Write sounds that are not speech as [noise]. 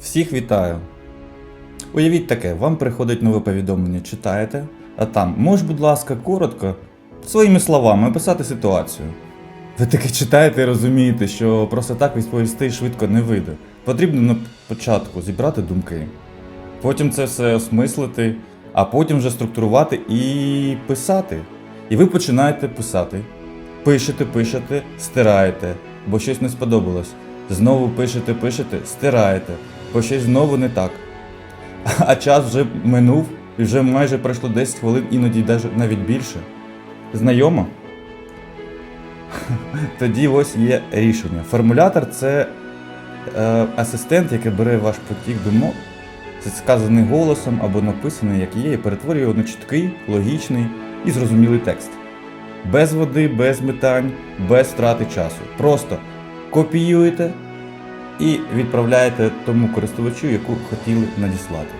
Всіх вітаю! Уявіть таке, вам приходить нове повідомлення, читаєте, а там, можеш, будь ласка, коротко, своїми словами описати ситуацію. Ви таке читаєте і розумієте, що просто так відповісти швидко не вийде. Потрібно на початку зібрати думки, потім це все осмислити, а потім вже структурувати і писати. І ви починаєте писати. Пишете, пишете, стираєте, бо щось не сподобалось. Знову пишете, пишете, стираєте, бо щось знову не так. А час вже минув і вже майже пройшло 10 хвилин, іноді навіть більше. Знайомо? [laughs] Тоді ось є рішення. Формулятор це е, асистент, який бере ваш потік думок, це сказаний голосом або написаний, як є, і перетворює його на чіткий, логічний і зрозумілий текст. Без води, без метань, без втрати часу. Просто копіюєте і відправляєте тому користувачу, яку хотіли надіслати.